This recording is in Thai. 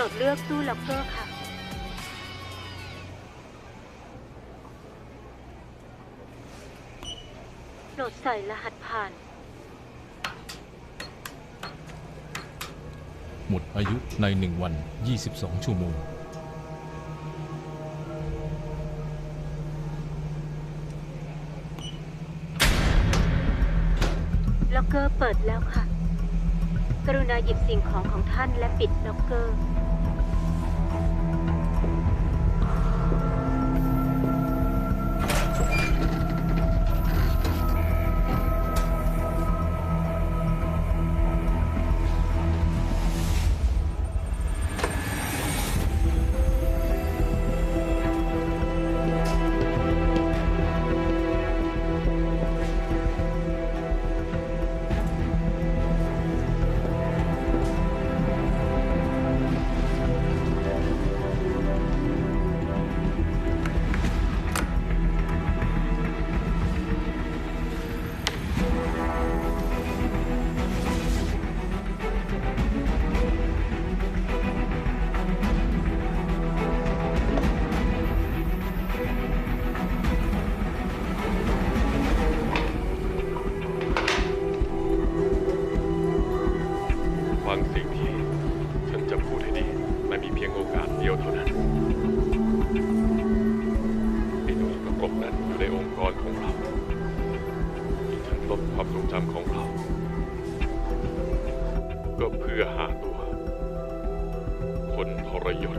รดเลือกตู้ล็อกเกอร์ค่ะ โปรดใส่รหัสผ่าน หมดอายุใน 1 วัน 22 ชั่วโมง ล็อกเกอร์เปิดแล้วค่ะ กรุณาหยิบสิ่งของของท่านและปิดล็อกเกอร์ ฟังสิ่งที่ฉันจะพูดให้ดีไม่มีเพียงโอกาสเดียวเท่านั้นไอ้หนุ่มกระกบนั้นอยู่ในองค์กรของเราที่ฉันลบความทรงจำของเรา ก็เพื่อหาตัว คนทรยศ